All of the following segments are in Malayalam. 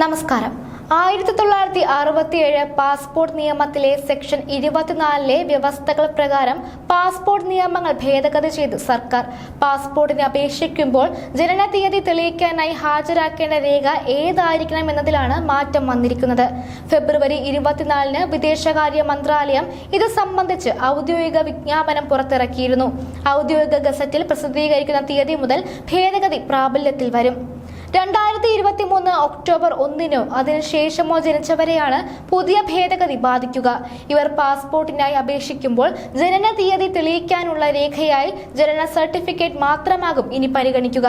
നമസ്കാരം. ആയിരത്തി തൊള്ളായിരത്തി അറുപത്തിയേഴ് പാസ്പോർട്ട് നിയമത്തിലെ സെക്ഷൻ ഇരുപത്തിനാലിലെ വ്യവസ്ഥകൾ പ്രകാരം പാസ്പോർട്ട് നിയമങ്ങൾ ഭേദഗതി ചെയ്ത് സർക്കാർ. പാസ്പോർട്ടിന് അപേക്ഷിക്കുമ്പോൾ ജനന തീയതി തെളിയിക്കാനായി ഹാജരാക്കേണ്ട രേഖ ഏതായിരിക്കണം എന്നതിലാണ് മാറ്റം വന്നിരിക്കുന്നത്. ഫെബ്രുവരി ഇരുപത്തിനാലിന് വിദേശകാര്യ മന്ത്രാലയം ഇത് സംബന്ധിച്ച് ഔദ്യോഗിക വിജ്ഞാപനം പുറത്തിറക്കിയിരുന്നു. ഔദ്യോഗിക ഗസറ്റിൽ പ്രസിദ്ധീകരിക്കുന്ന തീയതി മുതൽ ഭേദഗതി പ്രാബല്യത്തിൽ വരും. രണ്ടായിരത്തി ഇരുപത്തി മൂന്ന് ഒക്ടോബർ ഒന്നിനോ അതിനുശേഷമോ ജനിച്ചവരെയാണ് പുതിയ ഭേദഗതി ബാധിക്കുക. ഇവർ പാസ്പോർട്ടിനായി അപേക്ഷിക്കുമ്പോൾ ജനന തീയതി തെളിയിക്കാനുള്ള രേഖയായി ജനന സർട്ടിഫിക്കറ്റ് മാത്രമാകും ഇനി പരിഗണിക്കുക.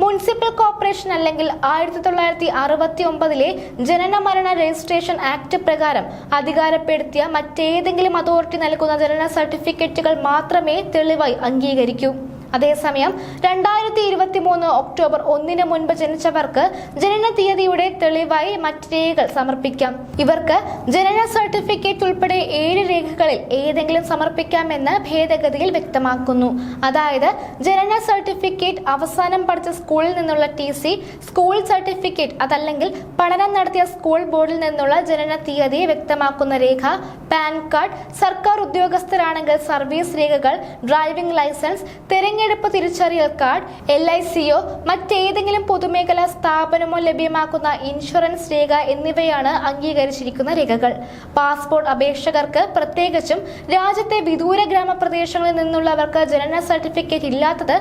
മുനിസിപ്പൽ കോർപ്പറേഷൻ അല്ലെങ്കിൽ ആയിരത്തി തൊള്ളായിരത്തി അറുപത്തി ഒമ്പതിലെ ജനന മരണ രജിസ്ട്രേഷൻ ആക്ട് പ്രകാരം അധികാരപ്പെടുത്തിയ മറ്റേതെങ്കിലും അതോറിറ്റി നൽകുന്ന ജനന സർട്ടിഫിക്കറ്റുകൾ മാത്രമേ തെളിവായി അംഗീകരിക്കൂ. അതേസമയം രണ്ടായിരത്തി ഇരുപത്തി മൂന്ന് ഒക്ടോബർ ഒന്നിന് മുൻപ് ജനിച്ചവർക്ക് ജനന തീയതിയുടെ തെളിവായി മറ്റ് രേഖകൾ സമർപ്പിക്കാം. ഇവർക്ക് ജനന സർട്ടിഫിക്കറ്റ് ഉൾപ്പെടെ ഏഴ് രേഖകളിൽ ഏതെങ്കിലും സമർപ്പിക്കാമെന്ന് ഭേദഗതിയിൽ വ്യക്തമാക്കുന്നു. അതായത് ജനന സർട്ടിഫിക്കറ്റ് അവസാനം പഠിച്ച സ്കൂളിൽ നിന്നുള്ള ടി സി സ്കൂൾ സർട്ടിഫിക്കറ്റ് അതല്ലെങ്കിൽ പഠനം നടത്തിയ സ്കൂൾ ബോർഡിൽ നിന്നുള്ള ജനന തീയതി വ്യക്തമാക്കുന്ന രേഖ പാൻ കാർഡ് സർക്കാർ ഉദ്യോഗസ്ഥരാണെങ്കിൽ സർവീസ് രേഖകൾ ഡ്രൈവിംഗ് ലൈസൻസ് തെരഞ്ഞെടുപ്പ് തിരിച്ചറിയൽ കാർഡ് എൽ ഐ സിയോ മറ്റേതെങ്കിലും പൊതുമേഖലാ സ്ഥാപനമോ ലഭ്യമാക്കുന്ന ഇൻഷുറൻസ് രേഖ എന്നിവയാണ് അംഗീകരിച്ചിരിക്കുന്ന രേഖകൾ. പാസ്പോർട്ട് അപേക്ഷകർക്ക് പ്രത്യേകിച്ചും രാജ്യത്തെ വിദൂര ഗ്രാമപ്രദേശങ്ങളിൽ നിന്നുള്ളവർക്ക് ജനന സർട്ടിഫിക്കറ്റ് ഇല്ലാത്തത്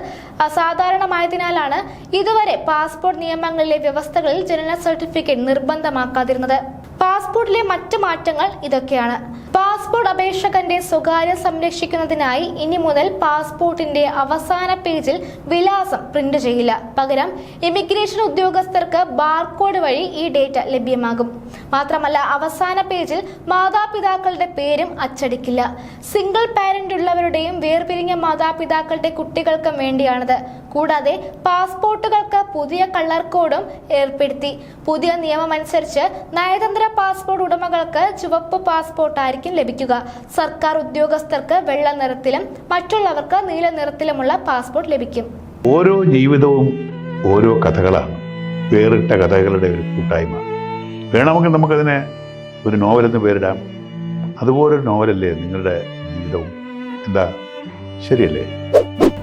അസാധാരണമായതിനാലാണ് ഇതുവരെ പാസ്പോർട്ട് നിയമങ്ങളിലെ വ്യവസ്ഥകളിൽ ജനന സർട്ടിഫിക്കറ്റ് നിർബന്ധമാക്കാതിരുന്നത്. പാസ്പോർട്ടിലെ മറ്റ് മാറ്റങ്ങൾ ഇതൊക്കെയാണ്. പാസ്പോർട്ട് അപേക്ഷകന്റെ സ്വകാര്യ സംരക്ഷിക്കുന്നതിനായി ഇനി മുതൽ പാസ്പോർട്ടിന്റെ അവസാന പേജിൽ വിലാസം പ്രിന്റ് ചെയ്യില്ല. പകരം ഇമിഗ്രേഷൻ ഉദ്യോഗസ്ഥർക്ക് ബാർകോഡ് വഴി ഈ ഡേറ്റ ലഭ്യമാകും. മാത്രമല്ല അവസാന പേജിൽ മാതാപിതാക്കളുടെ പേരും അച്ചടിക്കില്ല. സിംഗിൾ പാരന്റ് ഉള്ളവരുടെയും വേർപിരിഞ്ഞ മാതാപിതാക്കളുടെ കുട്ടികൾക്കും വേണ്ടിയാണിത്. കൂടാതെ പാസ്പോർട്ടുകൾക്ക് പുതിയ കളർ കോഡും ഏർപ്പെടുത്തി. പുതിയ നിയമമനുസരിച്ച് നയതന്ത്ര പാസ്പോർട്ട് ഉടമകൾക്ക് ചുവപ്പ് പാസ്പോർട്ട് ആയിരിക്കും ലഭിക്കുക. സർക്കാർ ഉദ്യോഗസ്ഥർക്ക് വെള്ള നിറത്തിലും മറ്റുള്ളവർക്ക് നീല നിറത്തിലുമുള്ള പാസ്പോർട്ട് ലഭിക്കും. ഓരോ ജീവിതവും ഓരോ കഥകളാണ്. വേറിട്ട കഥകളുടെ ഒരു കൂട്ടായ്മ. വേണമെങ്കിൽ നമുക്കതിനെ ഒരു നോവലെന്ന് പേരിടാം. അതുപോലൊരു നോവലല്ലേ നിങ്ങളുടെ ജീവിതവും? എന്താ? ശരിയല്ലേ?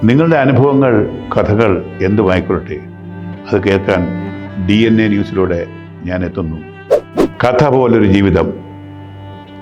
നിങ്ങളുടെ അനുഭവങ്ങൾ കഥകൾ എന്തുമായിക്കൊള്ളട്ടെ അത് കേൾക്കാൻ ഡി എൻ എ ന്യൂസിലൂടെ ഞാൻ എത്തുന്നു. കഥ പോലൊരു ജീവിതം.